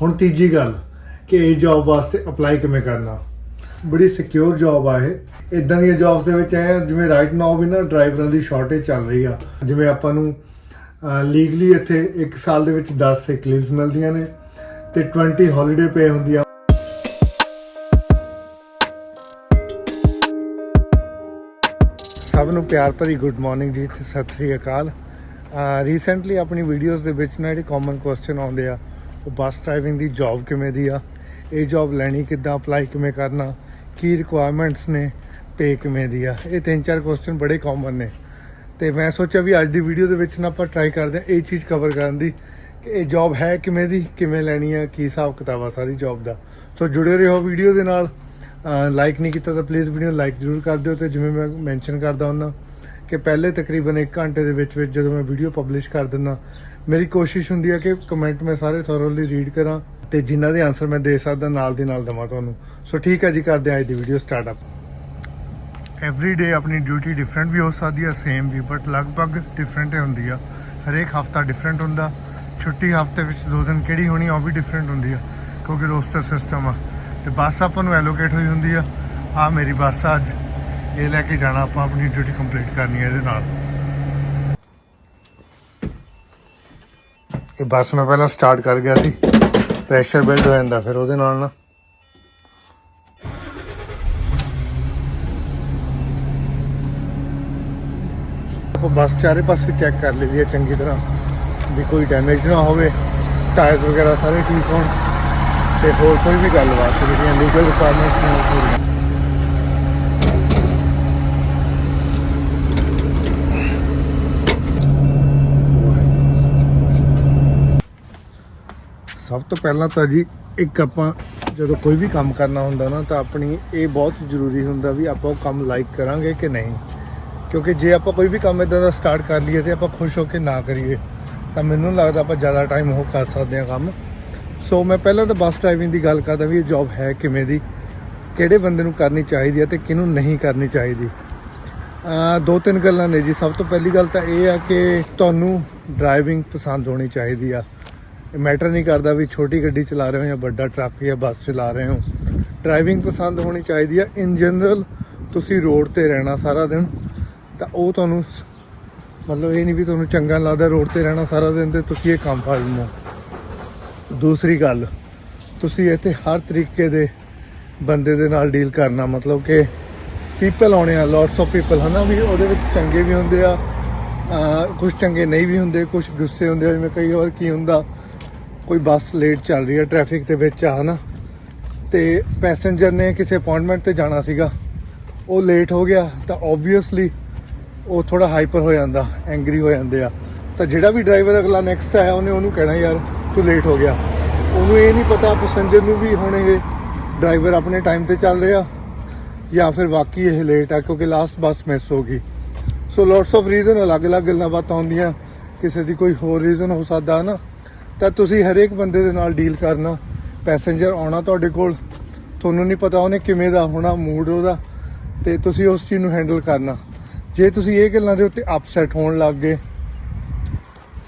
ਹੁਣ ਤੀਜੀ ਗੱਲ ਕਿ ਇਹ ਜੌਬ ਵਾਸਤੇ ਅਪਲਾਈ ਕਿਵੇਂ ਕਰਨਾ। ਬੜੀ ਸਿਕਿਉਰ ਜੌਬ ਆ ਇਹ। ਇਦਾਂ ਦੀਆਂ ਜੌਬਸ ਦੇ ਵਿੱਚ ਐ ਜਿਵੇਂ ਰਾਈਟ ਨਾਓ ਵੀ ਨਾ ਡਰਾਈਵਰਾਂ ਦੀ ਸ਼ਾਰਟੇਜ ਚੱਲ ਰਹੀ ਆ। ਜਿਵੇਂ ਆਪਾਂ ਨੂੰ ਲੀਗਲੀ ਇੱਥੇ 1 ਸਾਲ ਦੇ ਵਿੱਚ 10 ਸਿਕ ਲੀਵਸ ਮਿਲਦੀਆਂ ਨੇ ਤੇ 20 ਹੌਲੀਡੇ ਪੇ ਹੁੰਦੀ ਆ। ਸਭ ਨੂੰ ਪਿਆਰ ਭਰੀ ਗੁੱਡ ਮਾਰਨਿੰਗ ਜੀ ਤੇ ਸਤਿ ਸ੍ਰੀ ਅਕਾਲ। ਰੀਸੈਂਟਲੀ ਆਪਣੀ ਵੀਡੀਓਜ਼ ਦੇ ਵਿੱਚ ਨਾ ਜਿਹੜੇ ਕਾਮਨ ਕੁਐਸਚਨ ਆਉਂਦੇ ਆ ਉਹ ਬੱਸ ਡਰਾਈਵਿੰਗ ਦੀ ਜੌਬ ਕਿਵੇਂ ਦੀ ਆ? ਇਹ ਜੌਬ ਲੈਣੀ ਕਿੱਦਾਂ? ਅਪਲਾਈ ਕਿਵੇਂ ਕਰਨਾ? ਕੀ ਰਿਕੁਆਇਰਮੈਂਟਸ ਨੇ? ਪੇ ਕਿਵੇਂ ਦੀ ਆ? ਇਹ ਤਿੰਨ ਚਾਰ ਕੁਐਸਚਨ ਬੜੇ ਕਾਮਨ ਨੇ। ਤੇ ਮੈਂ ਸੋਚਿਆ ਵੀ ਅੱਜ ਦੀ ਵੀਡੀਓ ਦੇ ਵਿੱਚ ਨਾ ਆਪਾਂ ਟਰਾਈ ਕਰਦੇ ਆ ਇਹ ਚੀਜ਼ ਕਵਰ ਕਰਨ ਦੀ ਕਿ ਇਹ ਜੌਬ ਹੈ ਕਿਵੇਂ ਦੀ? ਕਿਵੇਂ ਲੈਣੀ ਆ? ਕੀ ਹਿਸਾਬ ਕਿਤਾਬ ਆ ਸਾਰੀ ਜੌਬ ਦਾ? ਸੋ ਜੁੜੇ ਰਹੋ ਵੀਡੀਓ ਦੇ ਨਾਲ। ਲਾਈਕ ਨਹੀਂ ਕੀਤਾ ਤਾਂ ਪਲੀਜ਼ ਵੀਡੀਓ ਲਾਈਕ ਜ਼ਰੂਰ ਕਰ ਦਿਓ ਤੇ ਜਿਵੇਂ ਮੈਂ ਮੈਂਸ਼ਨ ਕਰਦਾ ਹੁੰਦਾ ਕਿ ਪਹਿਲੇ ਤਕਰੀਬਨ 1 ਘੰਟੇ ਦੇ ਵਿੱਚ ਵਿੱਚ ਜਦੋਂ ਮੈਂ ਵੀਡੀਓ ਪਬਲਿਸ਼ ਕਰ ਦਿੰਦਾ ਮੇਰੀ ਕੋਸ਼ਿਸ਼ ਹੁੰਦੀ ਹੈ ਕਿ ਕਮੈਂਟ ਮੈਂ ਸਾਰੇ ਥੋਰਲੀ ਰੀਡ ਕਰਾਂ ਤੇ ਜਿਨ੍ਹਾਂ ਦੇ ਆਨਸਰ ਮੈਂ ਦੇ ਸਕਦਾ, ਨਾਲ ਦੀ ਨਾਲ ਦਵਾਂ ਤੁਹਾਨੂੰ। ਸੋ ਠੀਕ ਹੈ ਜੀ, ਕਰਦੇ ਹਾਂ ਅੱਜ ਦੀ video start up every day ਆਪਣੀ ਡਿਊਟੀ ਡਿਫਰੈਂਟ ਵੀ ਹੋ ਸਕਦੀ ਹੈ ਸੇਮ ਵੀ ਬਟ ਲਗਭਗ ਡਿਫਰੈਂਟ ਹੁੰਦੀ ਆ। ਹਰੇਕ ਹਫਤਾ ਡਿਫਰੈਂਟ ਹੁੰਦਾ। ਛੁੱਟੀ ਹਫ਼ਤੇ ਵਿੱਚ ਦੋ ਦਿਨ ਕਿਹੜੀ ਹੋਣੀ ਆ ਉਹ ਵੀ ਡਿਫਰੈਂਟ ਹੁੰਦੀ ਆ, ਕਿਉਂਕਿ ਰੋਸਟਰ ਸਿਸਟਮ ਆ। ਤੇ ਬੱਸ ਆਪਾਂ ਨੂੰ ਐਲੋਕੇਟ ਹੋਈ ਹੁੰਦੀ ਆ। ਆ ਮੇਰੀ ਬੱਸ ਆ ਅੱਜ। ਇਹ ਲੈ ਕੇ ਜਾਣਾ ਆਪਾਂ, ਆਪਣੀ ਡਿਊਟੀ ਕੰਪਲੀਟ ਕਰਨੀ ਹੈ ਇਹਦੇ ਨਾਲ। ਇਹ ਬੱਸ ਮੈਂ ਪਹਿਲਾਂ ਸਟਾਰਟ ਕਰ ਗਿਆ ਸੀ। ਪ੍ਰੈਸ਼ਰ ਬਿਲਡ ਹੋ ਜਾਂਦਾ, ਫਿਰ ਉਹਦੇ ਨਾਲ ਨਾ। ਆਪਾਂ ਬੱਸ ਚਾਰੇ ਪਾਸੇ ਚੈੱਕ ਕਰ ਲਈਦੀ ਹੈ ਚੰਗੀ ਤਰ੍ਹਾਂ, ਵੀ ਕੋਈ ਡੈਮੇਜ ਨਾ ਹੋਵੇ। ਟਾਇਰਸ ਵਗੈਰਾ ਸਾਰੇ ਠੀਕ ਹੋਣ। ਤੇ ਹੋਰ ਕੋਈ ਵੀ ਗੱਲਬਾਤ ਜਿਹੜੀਆਂ ਲੀਗਲ ਰਿਕੁਆਇਰਮੈਂਟਸ ਨੇ ਪੂਰੀਆਂ ਸਭ ਤੋਂ ਪਹਿਲਾਂ ਤਾਂ ਜੀ, ਇੱਕ ਆਪਾਂ ਜਦੋਂ ਕੋਈ ਵੀ ਕੰਮ ਕਰਨਾ ਹੁੰਦਾ ਨਾ, ਤਾਂ ਆਪਣੀ ਇਹ ਬਹੁਤ ਜ਼ਰੂਰੀ ਹੁੰਦਾ ਵੀ ਆਪਾਂ ਉਹ ਕੰਮ ਲਾਈਕ ਕਰਾਂਗੇ ਕਿ ਨਹੀਂ। ਕਿਉਂਕਿ ਜੇ ਆਪਾਂ ਕੋਈ ਵੀ ਕੰਮ ਇਦਾਂ ਦਾ ਸਟਾਰਟ ਕਰ ਲਈਏ ਤੇ ਆਪਾਂ ਖੁਸ਼ ਹੋ ਕੇ ਨਾ ਕਰੀਏ, ਤਾਂ ਮੈਨੂੰ ਲੱਗਦਾ ਆਪਾਂ ਜ਼ਿਆਦਾ ਟਾਈਮ ਉਹ ਕਰ ਸਕਦੇ ਹਾਂ ਕੰਮ। ਸੋ ਮੈਂ ਪਹਿਲਾਂ ਤਾਂ ਬੱਸ ਡਰਾਈਵਿੰਗ ਦੀ ਗੱਲ ਕਰਦਾ ਵੀ ਇਹ ਜੌਬ ਹੈ ਕਿਵੇਂ ਦੀ, ਕਿਹੜੇ ਬੰਦੇ ਨੂੰ ਕਰਨੀ ਚਾਹੀਦੀ ਹੈ ਤੇ ਕਿਹਨੂੰ ਨਹੀਂ ਕਰਨੀ ਚਾਹੀਦੀ। ਦੋ ਤਿੰਨ ਗੱਲਾਂ ਨੇ ਜੀ। ਸਭ ਤੋਂ ਪਹਿਲੀ ਗੱਲ ਤਾਂ ਇਹ ਆ ਕਿ ਤੁਹਾਨੂੰ ਡਰਾਈਵਿੰਗ ਪਸੰਦ ਹੋਣੀ ਚਾਹੀਦੀ ਆ। ਇਹ ਮੈਟਰ ਨਹੀਂ ਕਰਦਾ ਵੀ ਛੋਟੀ ਗੱਡੀ ਚਲਾ ਰਹੇ ਹੋ ਜਾਂ ਵੱਡਾ ਟਰੱਕ ਜਾਂ ਬੱਸ ਚਲਾ ਰਹੇ ਹੋ। ਡਰਾਈਵਿੰਗ ਪਸੰਦ ਹੋਣੀ ਚਾਹੀਦੀ ਆ। ਇਨ ਜਨਰਲ ਤੁਸੀਂ ਰੋਡ ਤੇ ਰਹਿਣਾ ਸਾਰਾ ਦਿਨ। ਤਾਂ ਉਹ ਤੁਹਾਨੂੰ ਮਤਲਬ ਇਹ ਨਹੀਂ ਵੀ ਤੁਹਾਨੂੰ ਚੰਗਾ ਲੱਗਦਾ ਰੋਡ ਤੇ ਰਹਿਣਾ ਸਾਰਾ ਦਿਨ ਤੇ ਤੁਸੀਂ ਇਹ ਕੰਮ ਫੜ ਲਓ ਦੂਸਰੀ ਗੱਲ, ਤੁਸੀਂ ਇੱਥੇ ਹਰ ਤਰੀਕੇ ਦੇ ਬੰਦੇ ਦੇ ਨਾਲ ਡੀਲ ਕਰਨਾ। ਮਤਲਬ ਕਿ ਪੀਪਲ ਆਉਣੇ ਆ ਲੋਟਸ ਆਫ ਪੀਪਲ ਹਨਾ ਵੀ ਉਹਦੇ ਵਿੱਚ ਚੰਗੇ ਵੀ ਹੁੰਦੇ ਆ ਕੁਝ ਚੰਗੇ ਨਹੀਂ ਵੀ ਹੁੰਦੇ ਕੁਝ ਗੁੱਸੇ ਹੁੰਦੇ ਜਿਵੇਂ ਕਈ ਵਾਰ ਕੀ ਹੁੰਦਾ ਕੋਈ ਬੱਸ ਲੇਟ ਚੱਲ ਰਹੀ ਹੈ ਟ੍ਰੈਫਿਕ ਦੇ ਵਿੱਚ ਆ, ਹਨਾ? ਤੇ ਪੈਸੇਂਜਰ ਨੇ ਕਿਸੇ ਅਪਾਇੰਟਮੈਂਟ ਤੇ ਜਾਣਾ ਸੀਗਾ। ਉਹ ਲੇਟ ਹੋ ਗਿਆ, ਤਾਂ ਆਬਵੀਅਸਲੀ ਉਹ ਥੋੜਾ ਹਾਈਪਰ ਹੋ ਜਾਂਦਾ ਐਂਗਰੀ ਹੋ ਜਾਂਦੇ ਆ। ਤਾਂ ਜਿਹੜਾ ਵੀ ਡਰਾਈਵਰ ਅਗਲਾ ਨੈਕਸਟ ਆਇਆ, ਉਹਨੇ ਉਹਨੂੰ ਕਹਿਣਾ, ਯਾਰ, ਤੂੰ ਲੇਟ ਹੋ ਗਿਆ। ਉਹਨੂੰ ਇਹ ਨਹੀਂ ਪਤਾ ਪੈਸੇਂਜਰ ਨੂੰ ਵੀ ਹੁਣ ਇਹ ਡਰਾਈਵਰ ਆਪਣੇ ਟਾਈਮ ਤੇ ਚੱਲ ਰਿਹਾ, ਜਾਂ ਫਿਰ ਵਾਕਈ ਇਹ ਲੇਟ ਆ, ਕਿਉਂਕਿ ਲਾਸਟ ਬੱਸ ਮਿਸ ਹੋ ਗਈ। ਸੋ ਲੋਟਸ ਆਫ ਰੀਜ਼ਨ ਅਲੱਗ-ਅਲੱਗ ਗੱਲਾਂ ਬਾਤਾਂ ਹੁੰਦੀਆਂ। ਕਿਸੇ ਦੀ ਕੋਈ ਹੋਰ ਰੀਜ਼ਨ ਹੋ ਸਕਦਾ ਨਾ ਤਾਂ ਤੁਸੀਂ ਹਰੇਕ ਬੰਦੇ ਦੇ ਨਾਲ ਡੀਲ ਕਰਨਾ ਪੈਸੇਂਜਰ ਆਉਣਾ ਤੁਹਾਡੇ ਕੋਲ, ਤੁਹਾਨੂੰ ਨਹੀਂ ਪਤਾ ਉਹਨੇ ਕਿਵੇਂ ਦਾ ਹੋਣਾ ਮੂਡ ਉਹਦਾ, ਤੇ ਤੁਸੀਂ ਉਸ ਚੀਜ਼ ਨੂੰ ਹੈਂਡਲ ਕਰਨਾ। ਜੇ ਤੁਸੀਂ ਇਹ ਗੱਲਾਂ ਦੇ ਉੱਤੇ ਅਪਸੈਟ ਹੋਣ ਲੱਗ ਗਏ,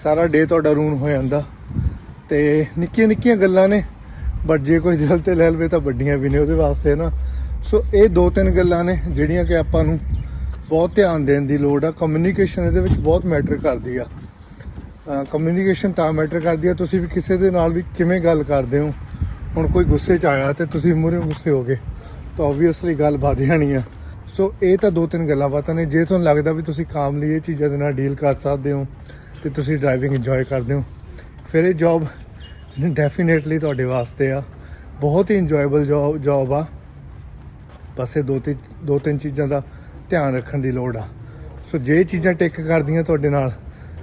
ਸਾਰਾ ਡੇ ਤੁਹਾਡਾ ਰੂਨ ਹੋ ਜਾਂਦਾ। ਤੇ ਨਿੱਕੀਆਂ ਨਿੱਕੀਆਂ ਗੱਲਾਂ ਨੇ ਬਟ ਜੇ ਕੋਈ ਦਿਲ ਤੇ ਲੈ ਲਵੇ ਤਾਂ ਵੱਡੀਆਂ ਵੀ ਨੇ ਉਹਦੇ ਵਾਸਤੇ ਨਾ। ਸੋ ਇਹ ਦੋ ਤਿੰਨ ਗੱਲਾਂ ਨੇ ਜਿਹੜੀਆਂ ਕਿ ਆਪਾਂ ਨੂੰ ਬਹੁਤ ਧਿਆਨ ਦੇਣ ਦੀ ਲੋੜ ਆ। ਕਮਿਊਨੀਕੇਸ਼ਨ ਇਹਦੇ ਵਿੱਚ ਬਹੁਤ ਮੈਟਰ ਕਰਦੀ ਆ। ਕਮਿਊਨੀਕੇਸ਼ਨ ਤਾਂ ਮੈਟਰ ਕਰਦੀ ਆ। ਤੁਸੀਂ ਵੀ ਕਿਸੇ ਦੇ ਨਾਲ ਵੀ ਕਿਵੇਂ ਗੱਲ ਕਰਦੇ ਹੋ? ਹੁਣ ਕੋਈ ਗੁੱਸੇ 'ਚ ਆਇਆ ਤੇ ਤੁਸੀਂ ਮੂਹਰੇ ਗੁੱਸੇ ਹੋ ਗਏ, ਤਾਂ ਆਬਵੀਅਸਲੀ ਗੱਲ ਵਧ ਜਾਣੀ ਆ। ਸੋ ਇਹ ਤਾਂ ਦੋ ਤਿੰਨ ਗੱਲਾਂ ਬਾਤਾਂ ਨੇ। ਜੇ ਤੁਹਾਨੂੰ ਲੱਗਦਾ ਵੀ ਤੁਸੀਂ ਕਾਮ ਲਈ ਇਹ ਚੀਜ਼ਾਂ ਦੇ ਨਾਲ ਡੀਲ ਕਰ ਸਕਦੇ ਹੋ, ਤੇ ਤੁਸੀਂ ਡਰਾਈਵਿੰਗ ਇੰਜੋਏ ਕਰਦੇ ਹੋ, ਫਿਰ ਇਹ ਜੌਬ ਡੈਫੀਨੇਟਲੀ ਤੁਹਾਡੇ ਵਾਸਤੇ ਆ। ਬਹੁਤ ਹੀ ਇੰਜੋਏਬਲ ਜੌਬ ਆ। ਬਸ ਇਹ ਦੋ ਤਿੰਨ ਦੋ ਤਿੰਨ ਚੀਜ਼ਾਂ ਦਾ ਧਿਆਨ ਰੱਖਣ ਦੀ ਲੋੜ ਆ। ਸੋ ਜੇ ਇਹ ਚੀਜ਼ਾਂ ਟਿਕ ਕਰਦੀਆਂ ਤੁਹਾਡੇ ਨਾਲ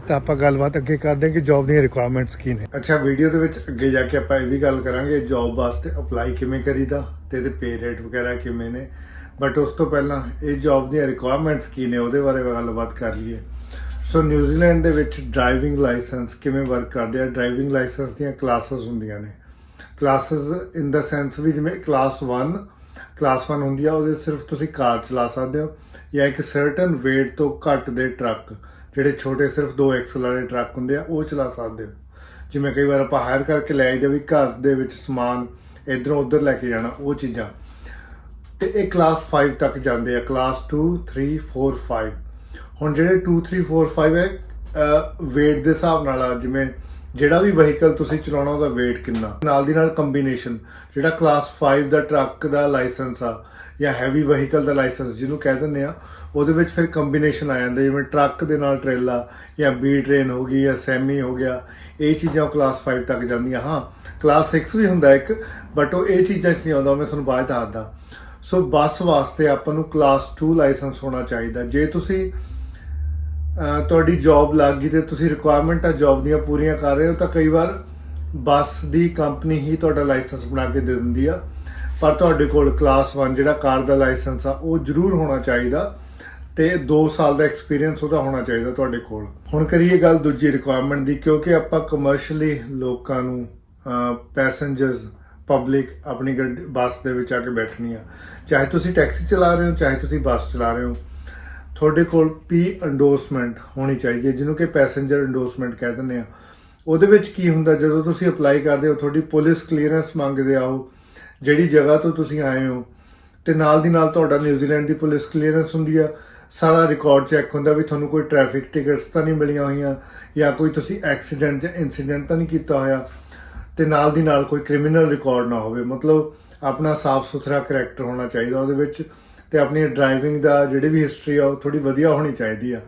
ਤਾਂ ਆਪਾਂ ਗੱਲਬਾਤ ਅੱਗੇ ਕਰਦੇ ਹਾਂ ਕਿ ਜੌਬ ਦੀਆਂ ਰਿਕੁਆਇਰਮੈਂਟਸ ਕੀ ਨੇ। ਅੱਛਾ ਵੀਡੀਓ ਦੇ ਵਿੱਚ ਅੱਗੇ ਜਾ ਕੇ ਆਪਾਂ ਇਹ ਵੀ ਗੱਲ ਕਰਾਂਗੇ ਜੌਬ ਵਾਸਤੇ ਅਪਲਾਈ ਕਿਵੇਂ ਕਰੀਦਾ ਤੇ ਇਹਦੇ ਪੇ ਰੇਟ ਵਗੈਰਾ ਕਿਵੇਂ ਨੇ। ਬਟ ਉਸ ਤੋਂ ਪਹਿਲਾਂ ਇਹ ਜੌਬ ਦੀਆਂ ਰਿਕੁਆਇਰਮੈਂਟਸ ਕੀ ਨੇ, ਉਹਦੇ ਬਾਰੇ ਗੱਲਬਾਤ ਕਰ ਲਈਏ। ਸੋ ਨਿਊਜ਼ੀਲੈਂਡ ਦੇ ਵਿੱਚ ਡਰਾਈਵਿੰਗ ਲਾਇਸੈਂਸ ਕਿਵੇਂ ਵਰਕ ਕਰਦੇ ਆ? ਡਰਾਈਵਿੰਗ ਲਾਇਸੈਂਸ ਦੀਆਂ ਕਲਾਸਿਸ ਹੁੰਦੀਆਂ ਨੇ। ਕਲਾਸਿਸ ਇਨ ਦਾ ਸੈਂਸ ਵੀ ਜਿਵੇਂ ਕਲਾਸ 1 ਕਲਾਸ 1 ਹੁੰਦੀ ਆ, ਉਹਦੇ ਸਿਰਫ ਤੁਸੀਂ ਕਾਰ ਚਲਾ ਸਕਦੇ ਹੋ ਜਾਂ ਇੱਕ ਸਰਟਨ weight ਤੋਂ ਘੱਟ ਦੇ ਟਰੱਕ ਜਿਹੜੇ ਛੋਟੇ ਸਿਰਫ 2 ਐਕਸਲ ਵਾਲੇ ਟਰੱਕ ਹੁੰਦੇ ਆ, ਉਹ ਚਲਾ ਸਕਦੇ ਹੋ। ਜਿਵੇਂ ਕਈ ਵਾਰ ਆਪਾਂ ਹਾਇਰ ਕਰਕੇ ਲੈ ਆਈਦੇ ਵੀ ਘਰ ਦੇ ਵਿੱਚ ਸਮਾਨ ਇਧਰੋਂ ਉਧਰ ਲੈ ਕੇ ਜਾਣਾ, ਉਹ ਚੀਜ਼ਾਂ। ਤੇ ਇਹ ਕਲਾਸ 5 ਤੱਕ ਜਾਂਦੇ ਆ ਕਲਾਸ 2 3 4 5 ਹੁਣ ਜਿਹੜੇ 2 3 4 5 ਹੈ weight ਦੇ ਹਿਸਾਬ ਨਾਲ ਆ, ਜਿਵੇਂ ਜਿਹੜਾ ਵੀ ਵਹੀਕਲ ਤੁਸੀਂ ਚਲਾਉਣਾ ਉਹਦਾ weight ਕਿੰਨਾ? ਨਾਲ ਦੀ ਨਾਲ ਕੰਬੀਨੇਸ਼ਨ ਜਿਹੜਾ ਕਲਾਸ 5 ਦਾ ਟਰੱਕ ਦਾ ਲਾਇਸੈਂਸ ਆ ਜਾਂ ਹੈਵੀ ਵਹੀਕਲ ਦਾ ਲਾਇਸੈਂਸ ਜਿਹਨੂੰ ਕਹਿ ਦਿੰਦੇ ਆ, ਉਹਦੇ ਵਿੱਚ ਫਿਰ ਕੰਬੀਨੇਸ਼ਨ ਆ ਜਾਂਦਾ, ਜਿਵੇਂ ਟਰੱਕ ਦੇ ਨਾਲ ਟ੍ਰੇਲਾ ਜਾਂ ਬੀ ਟ੍ਰੇਨ ਹੋ ਗਈ ਜਾਂ ਸੈਮੀ ਹੋ ਗਿਆ, ਇਹ ਚੀਜ਼ਾਂ ਕਲਾਸ 5 ਤੱਕ ਜਾਂਦੀਆਂ। ਹਾਂ ਕਲਾਸ 6 ਵੀ ਹੁੰਦਾ ਇੱਕ ਬਟ ਉਹ ਇਹ ਚੀਜ਼ਾਂ 'ਚ ਨਹੀਂ ਆਉਂਦਾ ਮੈਂ ਤੁਹਾਨੂੰ ਬਾਅਦ 'ਚ ਦੱਸਦਾ। ਸੋ ਬੱਸ ਵਾਸਤੇ ਆਪਾਂ ਨੂੰ ਕਲਾਸ 2 ਲਾਇਸੈਂਸ ਹੋਣਾ ਚਾਹੀਦਾ। ਜੇ ਤੁਸੀਂ ਤੁਹਾਡੀ ਜੌਬ ਲੱਗ ਗਈ ਤੇ ਤੁਸੀਂ ਰਿਕੁਆਇਰਮੈਂਟਾਂ ਜੌਬ ਦੀਆਂ ਪੂਰੀਆਂ ਕਰ ਰਹੇ ਹੋ, ਤਾਂ ਕਈ ਵਾਰ ਬੱਸ ਦੀ ਕੰਪਨੀ ਹੀ ਤੁਹਾਡਾ ਲਾਇਸੈਂਸ ਬਣਾ ਕੇ ਦੇ ਦਿੰਦੀ ਆ। ਪਰ ਤੁਹਾਡੇ ਕੋਲ ਕਲਾਸ 1 ਜਿਹੜਾ ਕਾਰ ਦਾ ਲਾਇਸੈਂਸ ਆ, ਉਹ ਜ਼ਰੂਰ ਹੋਣਾ ਚਾਹੀਦਾ ਤੇ 2 ਸਾਲ ਦਾ ਐਕਸਪੀਰੀਅੰਸ ਉਹਦਾ ਹੋਣਾ ਚਾਹੀਦਾ ਤੁਹਾਡੇ ਕੋਲ। ਹੁਣ ਕਰੀਏ ਗੱਲ ਦੂਜੀ ਰਿਕੁਆਇਰਮੈਂਟ ਦੀ, ਕਿਉਂਕਿ ਆਪਾਂ ਕਮਰਸ਼ੀਅਲੀ ਲੋਕਾਂ ਨੂੰ ਪੈਸੇਂਜਰਸ ਪਬਲਿਕ ਆਪਣੀ ਗੱਡੀ, ਬੱਸ ਦੇ ਵਿੱਚ ਆ ਕੇ ਬੈਠਣੀ ਆ। ਚਾਹੇ ਤੁਸੀਂ ਟੈਕਸੀ ਚਲਾ ਰਹੇ ਹੋ, ਚਾਹੇ ਤੁਸੀਂ ਬੱਸ ਚਲਾ ਰਹੇ ਹੋ ਤੁਹਾਡੇ ਕੋਲ ਪੀ ਐਂਡੋਸਮੈਂਟ ਹੋਣੀ ਚਾਹੀਦੀ ਹੈ, ਜਿਹਨੂੰ ਕਿ ਪੈਸੇਂਜਰ ਐਂਡੋਸਮੈਂਟ ਕਹਿ ਦਿੰਦੇ ਆ ਉਹਦੇ ਵਿੱਚ ਕੀ ਹੁੰਦਾ, ਜਦੋਂ ਤੁਸੀਂ ਅਪਲਾਈ ਕਰਦੇ ਹੋ, ਤੁਹਾਡੀ ਪੁਲਿਸ ਕਲੀਅਰੈਂਸ ਮੰਗਦੇ ਆਓ ਜਿਹੜੀ ਜਗ੍ਹਾ ਤੋਂ ਤੁਸੀਂ ਆਏ ਹੋ, ਤੇ ਨਾਲ ਦੀ ਨਾਲ ਤੁਹਾਡਾ ਨਿਊਜ਼ੀਲੈਂਡ ਦੀ ਪੁਲਿਸ ਕਲੀਅਰੈਂਸ ਹੁੰਦੀ ਆ। ਸਾਰਾ ਰਿਕਾਰਡ ਚੈੱਕ ਹੁੰਦਾ ਵੀ ਤੁਹਾਨੂੰ ਕੋਈ ਟ੍ਰੈਫਿਕ ਟਿਕਟਸ ਤਾਂ ਨਹੀਂ ਮਿਲੀਆਂ ਹੋਈਆਂ, ਜਾਂ ਕੋਈ ਤੁਸੀਂ ਐਕਸੀਡੈਂਟ ਜਾਂ ਇਨਸੀਡੈਂਟ ਤਾਂ ਨਹੀਂ ਕੀਤਾ ਹੋਇਆ, ਤੇ ਨਾਲ ਦੀ ਨਾਲ ਕੋਈ ਕ੍ਰਿਮੀਨਲ ਰਿਕਾਰਡ ਨਾ ਹੋਵੇ। ਮਤਲਬ ਆਪਣਾ ਸਾਫ਼ ਸੁਥਰਾ ਕਰੈਕਟਰ ਹੋਣਾ ਚਾਹੀਦਾ ਉਹਦੇ ਵਿੱਚ। ਤੇ ਆਪਣੀ ਡਰਾਈਵਿੰਗ ਦਾ ਜਿਹੜੀ ਵੀ ਹਿਸਟਰੀ ਆ, ਉਹ ਥੋੜੀ ਵਧੀਆ ਹੋਣੀ ਚਾਹੀਦੀ ਆ।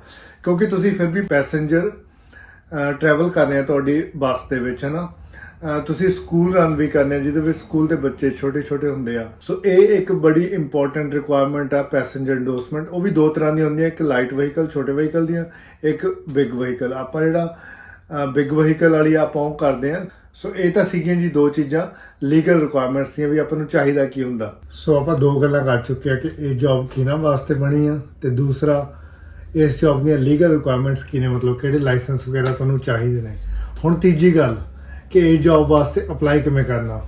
ਕਿਉਂਕਿ ਤੁਸੀਂ ਫਿਰ ਵੀ ਪੈਸੇਂਜਰ ਟਰੈਵਲ ਕਰਨੇ ਆ ਤੁਹਾਡੀ ਬੱਸ ਦੇ ਵਿੱਚ, ਹਨਾ? ਅਹ ਤੁਸੀਂ ਸਕੂਲ ਰਨ ਵੀ ਕਰਨੇ ਜਿਹਦੇ ਵਿੱਚ ਸਕੂਲ ਦੇ ਬੱਚੇ ਛੋਟੇ ਛੋਟੇ ਹੁੰਦੇ ਆ। ਸੋ ਇਹ ਇੱਕ ਬੜੀ ਇੰਪੋਰਟੈਂਟ ਰਿਕੁਆਇਰਮੈਂਟ ਆ ਪੈਸੇਂਜਰ ਇੰਡੋਸਮੈਂਟ ਉਹ ਵੀ ਦੋ ਤਰ੍ਹਾਂ ਦੀਆਂ ਹੁੰਦੀਆਂ, ਇੱਕ ਲਾਈਟ ਵਹੀਕਲ ਛੋਟੇ ਵਹੀਕਲ ਦੀਆਂ, ਇੱਕ ਬਿਗ ਵਹੀਕਲ ਆਪਾਂ ਜਿਹੜਾ ਬਿਗ ਵਹੀਕਲ ਵਾਲੀ ਆਪਾਂ ਉਹ ਕਰਦੇ ਆ। ਸੋ ਇਹ ਤਾਂ ਸੀਗੀਆਂ ਜੀ ਦੋ ਚੀਜ਼ਾਂ ਲੀਗਲ ਰਿਕੁਆਇਰਮੈਂਟਸ ਦੀਆਂ ਵੀ ਆਪਾਂ ਨੂੰ ਚਾਹੀਦਾ ਕੀ ਹੁੰਦਾ। ਸੋ ਆਪਾਂ ਦੋ ਗੱਲਾਂ ਕਰ ਚੁੱਕੇ ਆ ਕਿ ਇਹ ਜੌਬ ਕਿਹਨਾਂ ਵਾਸਤੇ ਬਣੀ ਆ ਤੇ ਦੂਸਰਾ, ਇਸ ਜੌਬ ਦੀਆਂ ਲੀਗਲ ਰਿਕੁਆਇਰਮੈਂਟਸ ਕੀ ਨੇ, ਮਤਲਬ ਕਿਹੜੇ ਲਾਇਸੈਂਸ ਵਗੈਰਾ ਤੁਹਾਨੂੰ ਚਾਹੀਦੇ ਨੇ। ਹੁਣ ਤੀਜੀ ਗੱਲ ਕਿ ਇਹ ਜੌਬ ਵਾਸਤੇ ਅਪਲਾਈ ਕਿਵੇਂ ਕਰਨਾ।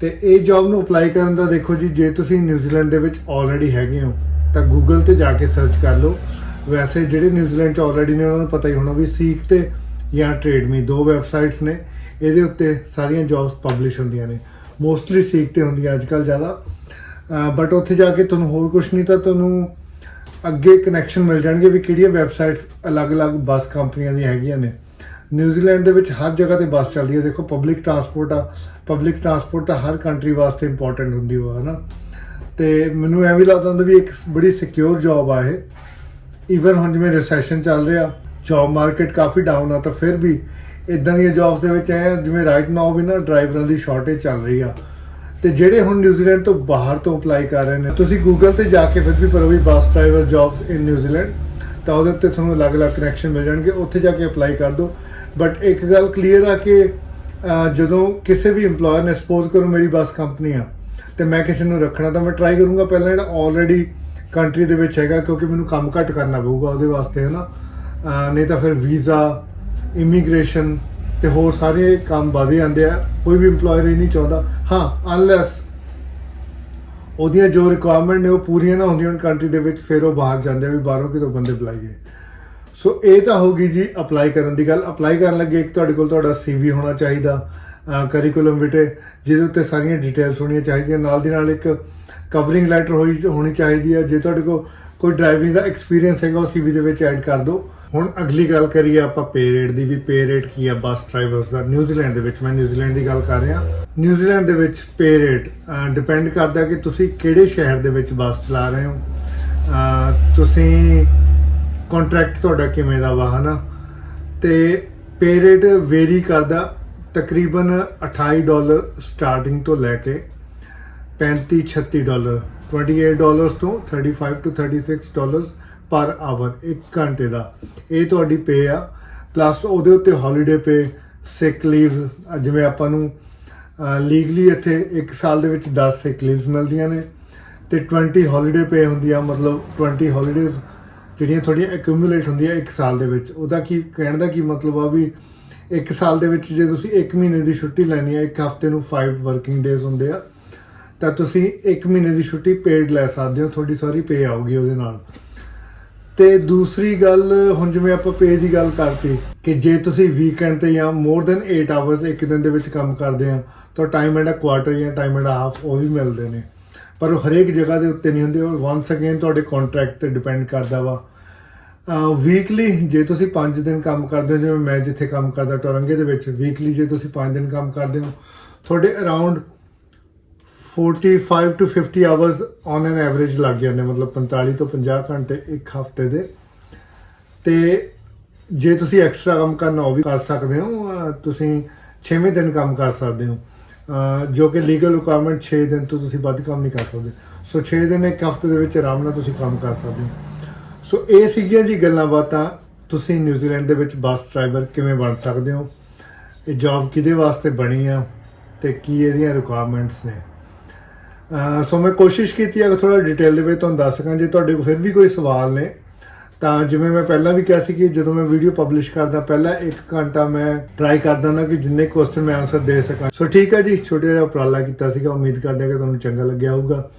ਤੇ ਇਹ ਜੌਬ ਨੂੰ ਅਪਲਾਈ ਕਰਨ ਦਾ ਦੇਖੋ ਜੀ, ਜੇ ਤੁਸੀਂ ਨਿਊਜ਼ੀਲੈਂਡ ਦੇ ਵਿੱਚ ਆਲਰੇਡੀ ਹੈਗੇ ਹੋ, ਤਾਂ ਗੂਗਲ ਤੇ ਜਾ ਕੇ ਸਰਚ ਕਰ ਲਓ। ਵੈਸੇ ਜਿਹੜੇ ਨਿਊਜ਼ੀਲੈਂਡ ਚ ਆਲਰੇਡੀ ਨੇ, ਉਹਨਾਂ ਨੂੰ ਪਤਾ ਹੀ ਹੋਣਾ ਵੀ ਸੀਕ ਤੇ ਜਾਂ ਟ੍ਰੇਡਮੀ ਦੋ ਵੈਬਸਾਈਟਸ ਨੇ, ਇਹਦੇ ਉੱਤੇ ਸਾਰੀਆਂ ਜੌਬਸ ਪਬਲਿਸ਼ ਹੁੰਦੀਆਂ ਨੇ। ਮੋਸਟਲੀ ਸੀਕ ਤੇ ਹੁੰਦੀਆਂ ਅੱਜ ਕੱਲ ਜ਼ਿਆਦਾ। ਬਟ ਉੱਥੇ ਜਾ ਕੇ ਤੁਹਾਨੂੰ ਹੋਰ ਕੁਝ ਨਹੀਂ, ਤਾਂ ਤੁਹਾਨੂੰ ਅੱਗੇ ਕਨੈਕਸ਼ਨ ਮਿਲ ਜਾਣਗੇ ਵੀ ਕਿਹੜੀਆਂ ਵੈਬਸਾਈਟਸ ਅਲੱਗ-ਅਲੱਗ ਬੱਸ ਕੰਪਨੀਆਂ ਦੀਆਂ ਹੈਗੀਆਂ ਨੇ। ਨਿਊਜ਼ੀਲੈਂਡ ਦੇ ਵਿੱਚ ਹਰ ਜਗ੍ਹਾ ਤੇ ਬੱਸ ਚੱਲਦੀ ਹੈ ਦੇਖੋ ਪਬਲਿਕ ਟਰਾਂਸਪੋਰਟ ਆ ਪਬਲਿਕ ਟਰਾਂਸਪੋਰਟ ਤਾਂ ਹਰ ਕੰਟਰੀ ਵਾਸਤੇ ਇੰਪੋਰਟੈਂਟ ਹੁੰਦੀ ਹੋ ਹਨਾ। ਤੇ ਮੈਨੂੰ ਐ ਵੀ ਲੱਗਦਾ ਹੁੰਦਾ ਵੀ ਇੱਕ ਬੜੀ ਸਿਕਿਉਰ ਜੌਬ ਆ ਇਹ। ਈਵਨ ਹੁਣ ਜਿਵੇਂ ਰਿਸੈਸ਼ਨ ਚੱਲ ਰਿਹਾ ਜੌਬ ਮਾਰਕੀਟ ਕਾਫੀ ਡਾਊਨ ਆ ਤਾਂ ਫਿਰ ਵੀ ਇਦਾਂ ਦੀਆਂ ਜੌਬਸ ਦੇ ਵਿੱਚ ਐ ਜਿਵੇਂ ਰਾਈਟ ਨਾਓ ਵੀ ਨਾ ਡਰਾਈਵਰਾਂ ਦੀ ਸ਼ਾਰਟੇਜ ਚੱਲ ਰਹੀ ਆ। ਤੇ ਜਿਹੜੇ ਹੁਣ ਨਿਊਜ਼ੀਲੈਂਡ ਤੋਂ ਬਾਹਰ ਤੋਂ ਅਪਲਾਈ ਕਰ ਰਹੇ ਨੇ ਤੁਸੀਂ ਗੂਗਲ ਤੇ ਜਾ ਕੇ ਫਿਰ ਵੀ ਕਰੋ ਵੀ bus driver jobs in New Zealand ਤਾਂ ਉਹਦੇ ਉੱਤੇ ਤੁਹਾਨੂੰ ਅਲੱਗ-ਅਲੱਗ ਕਨੈਕਸ਼ਨ ਮਿਲ ਜਾਣਗੇ ਉੱਥੇ ਜਾ ਕੇ ਅਪਲਾਈ ਕਰ ਦਿਓ। ਬਟ ਇੱਕ ਗੱਲ ਕਲੀਅਰ ਆ ਕਿ ਜਦੋਂ ਕਿਸੇ ਵੀ EMPLOYER ਨੇ ਸਪੋਜ਼ ਕਰੋ ਮੇਰੀ ਬੱਸ ਕੰਪਨੀ ਆ ਤੇ ਮੈਂ ਕਿਸੇ ਨੂੰ ਰੱਖਣਾ ਤਾਂ ਮੈਂ ਟਰਾਈ ਕਰੂੰਗਾ। ਪਹਿਲਾਂ ਜਿਹੜਾ ਆਲਰੇਡੀ ਕੰਟਰੀ ਦੇ ਵਿੱਚ ਹੈਗਾ ਕਿਉਂਕਿ ਮੈਨੂੰ ਕੰਮ ਘੱਟ ਕਰਨਾ ਪਊਗਾ ਉਹਦੇ ਵਾਸਤੇ ਹਨਾ? ਅਹ, ਨਹੀਂ ਤਾਂ ਫਿਰ ਵੀਜ਼ਾ ਇਮੀਗ੍ਰੇਸ਼ਨ ਤੇ ਹੋਰ ਸਾਰੇ ਕੰਮ ਵਧੇ ਜਾਂਦੇ ਆ। ਕੋਈ ਵੀ EMPLOYER ਇਹ ਨਹੀਂ ਚਾਹੁੰਦਾ। ਹਾਂ ਅਨਲੈਸ ਉਹਦੀਆਂ ਜੋ ਰਿਕੁਆਇਰਮੈਂਟ ਨੇ ਉਹ ਪੂਰੀਆਂ ਨਾ ਹੁੰਦੀਆਂ ਕੰਟਰੀ ਦੇ ਵਿੱਚ, ਫਿਰ ਉਹ ਬਾਹਰ ਜਾਂਦੇ ਆ ਵੀ ਬਾਹਰੋਂ ਕਿਤੋਂ ਬੰਦੇ ਬੁਲਾਈਏ ਸੋ ਇਹ ਤਾਂ ਹੋ ਗਈ ਜੀ ਅਪਲਾਈ ਕਰਨ ਦੀ ਗੱਲ। ਅਪਲਾਈ ਕਰਨ ਲੱਗੇ ਇੱਕ ਤੁਹਾਡੇ ਕੋਲ ਤੁਹਾਡਾ ਸੀਵੀ ਹੋਣਾ ਚਾਹੀਦਾ ਕਰਿਕੂਲਮ ਵਿਟੇ ਜਿਹਦੇ ਉੱਤੇ ਸਾਰੀਆਂ ਡਿਟੇਲਸ ਹੋਣੀਆਂ ਚਾਹੀਦੀਆਂ। ਨਾਲ ਦੀ ਨਾਲ ਇੱਕ ਕਵਰਿੰਗ ਲੈਟਰ ਹੋਈ ਹੋਣੀ ਚਾਹੀਦੀ ਹੈ ਜੇ ਤੁਹਾਡੇ ਕੋਲ ਕੋਈ ਡਰਾਈਵਿੰਗ ਦਾ ਐਕਸਪੀਰੀਅੰਸ ਹੈਗਾ, ਉਹ ਸੀਵੀ ਦੇ ਵਿੱਚ ਐਡ ਕਰ ਦਿਓ। ਹੁਣ ਅਗਲੀ ਗੱਲ ਕਰੀਏ ਆਪਾਂ ਪੇ ਰੇਟ ਦੀ ਵੀ ਪੇ ਰੇਟ ਕੀ ਆ ਬੱਸ ਡਰਾਈਵਰਸ ਦਾ? ਨਿਊਜ਼ੀਲੈਂਡ ਦੇ ਵਿੱਚ, ਮੈਂ ਨਿਊਜ਼ੀਲੈਂਡ ਦੀ ਗੱਲ ਕਰ ਰਿਹਾ। ਨਿਊਜ਼ੀਲੈਂਡ ਦੇ ਵਿੱਚ ਪੇ ਰੇਟ ਡਿਪੈਂਡ ਕਰਦਾ ਕਿ ਤੁਸੀਂ ਕਿਹੜੇ ਸ਼ਹਿਰ ਦੇ ਵਿੱਚ ਬੱਸ ਚਲਾ ਰਹੇ ਹੋ। ਤੁਸੀਂ ਕੰਟਰੈਕਟ ਤੁਹਾਡਾ ਕਿਵੇਂ ਦਾ ਵਾ, ਹਨਾ? ਤੇ ਪੇ ਰੇਟ ਵੇਰੀ ਕਰਦਾ ਤਕਰੀਬਨ 28 ਡਾਲਰ ਸਟਾਰਟਿੰਗ ਤੋਂ ਲੈ ਕੇ 35 36 ਡਾਲਰ 28 ਡਾਲਰਸ ਤੋਂ 35 ਟੂ 36 ਡਾਲਰਸ ਪਰ ਆਵਰ ਇੱਕ ਘੰਟੇ ਦਾ। ਇਹ ਤੁਹਾਡੀ ਪੇ ਆ। ਪਲੱਸ ਉਹਦੇ ਉੱਤੇ ਹੌਲੀਡੇ ਪੇ ਸਿਕ ਲੀਵ ਜਿਵੇਂ ਆਪਾਂ ਨੂੰ ਲੀਗਲੀ ਇੱਥੇ ਇੱਕ ਸਾਲ ਦੇ ਵਿੱਚ 10 ਸਿਕ ਲੀਵਸ ਮਿਲਦੀਆਂ ਨੇ। ਤੇ 20 ਹੌਲੀਡੇ ਪੇ ਹੁੰਦੀ ਆ, ਮਤਲਬ 20 ਹੌਲੀਡੇਜ਼ ਜਿਹੜੀਆਂ ਤੁਹਾਡੀਆਂ ਐਕੂਮੂਲੇਟ ਹੁੰਦੀਆਂ ਇੱਕ ਸਾਲ ਦੇ ਵਿੱਚ। ਉਹਦਾ ਕੀ, ਕਹਿਣ ਦਾ ਕੀ ਮਤਲਬ ਆ ਵੀ ਇੱਕ ਸਾਲ ਦੇ ਵਿੱਚ ਜੇ ਤੁਸੀਂ 1 ਮਹੀਨੇ ਦੀ ਛੁੱਟੀ ਲੈਣੀ ਆ, ਇੱਕ ਹਫ਼ਤੇ ਨੂੰ 5 ਵਰਕਿੰਗ ਡੇਜ਼ ਹੁੰਦੇ ਆ, ਤਾਂ ਤੁਸੀਂ 1 ਮਹੀਨੇ ਦੀ ਛੁੱਟੀ ਪੇਡ ਲੈ ਸਕਦੇ ਹੋ, ਤੁਹਾਡੀ ਸਾਰੀ ਪੇ ਆਊਗੀ ਉਹਦੇ ਨਾਲ। ਤੇ ਦੂਸਰੀ ਗੱਲ, ਹੁਣ ਜਿਵੇਂ ਆਪਾਂ ਪੇ ਦੀ ਗੱਲ ਕਰਤੀ, ਕਿ ਜੇ ਤੁਸੀਂ ਵੀਕਐਂਡ ਤੇ ਜਾਂ ਮੋਰ ਦੈਨ 8 ਆਵਰਸ ਇੱਕ ਦਿਨ ਦੇ ਵਿੱਚ ਕੰਮ ਕਰਦੇ ਆ, ਤਾਂ ਟਾਈਮ ਐਂਡ ਕੁਆਟਰ ਜਾਂ ਟਾਈਮ ਐਂਡ ਹਾਫ ਉਹ ਵੀ ਮਿਲਦੇ ਨੇ। ਪਰ ਉਹ ਹਰੇਕ ਜਗ੍ਹਾ ਦੇ ਉੱਤੇ ਨਹੀਂ ਹੁੰਦੇ, ਉਹ ਵਾਂਸ ਅਗੇਨ ਤੁਹਾਡੇ ਕੰਟਰੈਕਟ ਤੇ ਡਿਪੈਂਡ ਕਰਦਾ ਵਾ। ਵੀਕਲੀ ਜੇ ਤੁਸੀਂ 5 ਦਿਨ ਕੰਮ ਕਰਦੇ ਹੋ, ਜਿਵੇਂ ਮੈਂ ਜਿੱਥੇ ਕੰਮ ਕਰਦਾ, ਟੋਰੰਗੇ ਦੇ ਵਿੱਚ ਵੀਕਲੀ ਜੇ ਤੁਸੀਂ 5 ਦਿਨ ਕੰਮ ਕਰਦੇ ਹੋ, ਤੁਹਾਡੇ around 45 to 50 hours on an average ਲੱਗ ਜਾਂਦੇ ਮਤਲਬ 45 ਤੋਂ 50 ਘੰਟੇ ਇੱਕ ਹਫ਼ਤੇ ਦੇ। ਤੇ ਜੇ ਤੁਸੀਂ ਐਕਸਟਰਾ ਕੰਮ ਕਰਨਾ, ਉਹ ਵੀ ਕਰ ਸਕਦੇ ਹੋ। ਤੁਸੀਂ 6ਵੇਂ ਦਿਨ ਕੰਮ ਕਰ ਸਕਦੇ ਹੋ। ਜੋ ਕਿ ਲੀਗਲ ਰਿਕੁਆਇਰਮੈਂਟ 6 ਦਿਨ ਤੋਂ ਤੁਸੀਂ ਵੱਧ ਕੰਮ ਨਹੀਂ ਕਰ ਸਕਦੇ। ਸੋ 6 ਦਿਨ ਇੱਕ ਹਫ਼ਤੇ ਦੇ ਵਿੱਚ ਆਰਾਮ ਨਾਲ ਤੁਸੀਂ ਕੰਮ ਕਰ ਸਕਦੇ ਹੋ। ਸੋ ਇਹ ਸੀਗੀਆਂ ਜੀ ਗੱਲਾਂ ਬਾਤਾਂ। ਤੁਸੀਂ ਨਿਊਜ਼ੀਲੈਂਡ ਦੇ ਵਿੱਚ ਬੱਸ ਡਰਾਈਵਰ ਕਿਵੇਂ ਬਣ ਸਕਦੇ ਹੋ? ਇਹ ਜੌਬ ਕਿਹਦੇ ਵਾਸਤੇ ਬਣੀ ਆ? ਤੇ ਕੀ ਇਹਦੀਆਂ ਰਿਕੁਆਇਰਮੈਂਟਸ ਨੇ? ਸੋ ਮੈਂ ਕੋਸ਼ਿਸ਼ ਕੀਤੀ ਹੈ ਕਿ ਥੋੜਾ ਡਿਟੇਲ ਦੇ ਵਿੱਚ ਤੁਹਾਨੂੰ ਦੱਸ ਸਕਾਂ, ਜੇ ਤੁਹਾਡੇ ਕੋਲ ਫਿਰ ਵੀ ਕੋਈ ਸਵਾਲ ਨੇ, ਤਾਂ ਜਿਵੇਂ ਮੈਂ ਪਹਿਲਾਂ ਵੀ ਕਿਹਾ ਸੀ ਕਿ ਜਦੋਂ ਮੈਂ ਵੀਡੀਓ ਪਬਲਿਸ਼ ਕਰਦਾ, ਪਹਿਲਾਂ 1 ਘੰਟਾ ਮੈਂ ਟਰਾਈ ਕਰਦਾ ਨਾ ਕਿ ਜਿੰਨੇ ਕੁਐਸਚਨ ਮੈਂ ਆਨਸਰ ਦੇ ਸਕਾਂ। ਸੋ ਠੀਕ ਹੈ ਜੀ, ਛੋਟਾ ਜਿਹਾ ਉਪਰਾਲਾ ਕੀਤਾ ਸੀਗਾ, ਉਮੀਦ ਕਰਦੇ ਹਾਂ ਕਿ ਤੁਹਾਨੂੰ ਚੰਗਾ ਲੱਗਿਆ ਹੋਊਗਾ।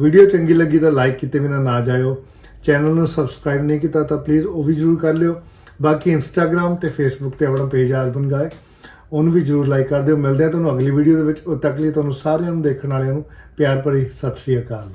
ਵੀਡੀਓ ਚੰਗੀ ਲੱਗੀ ਤਾਂ ਲਾਈਕ ਕੀਤੇ ਬਿਨਾ ਨਾ ਜਾਇਓ। ਚੈਨਲ ਨੂੰ ਸਬਸਕ੍ਰਾਈਬ ਨਹੀਂ ਕੀਤਾ ਤਾਂ ਪਲੀਜ਼ ਉਹ ਵੀ ਜਰੂਰ ਕਰ ਲਿਓ। ਬਾਕੀ ਇੰਸਟਾਗ੍ਰam ਤੇ ਫੇਸਬੁੱਕ ਤੇ ਆਪਣਾ ਪੇਜ ਆਰਬਨ ਗਾਏ ਉਹਨੂੰ ਵੀ ਜਰੂਰ ਲਾਈਕ ਕਰ ਦਿਓ। ਮਿਲਦੇ ਆ ਤੁਹਾਨੂੰ ਅਗਲੀ ਵੀਡੀਓ ਦੇ ਵਿੱਚ। ਉਦ ਤੱਕ ਲਈ ਤੁਹਾਨੂੰ ਸਾਰਿਆਂ ਨੂੰ ਦੇਖਣ ਵਾਲਿਆਂ ਨੂੰ ਪਿਆਰ ਭਰੀ ਸਤਿ ਸ੍ਰੀ ਅਕਾਲ।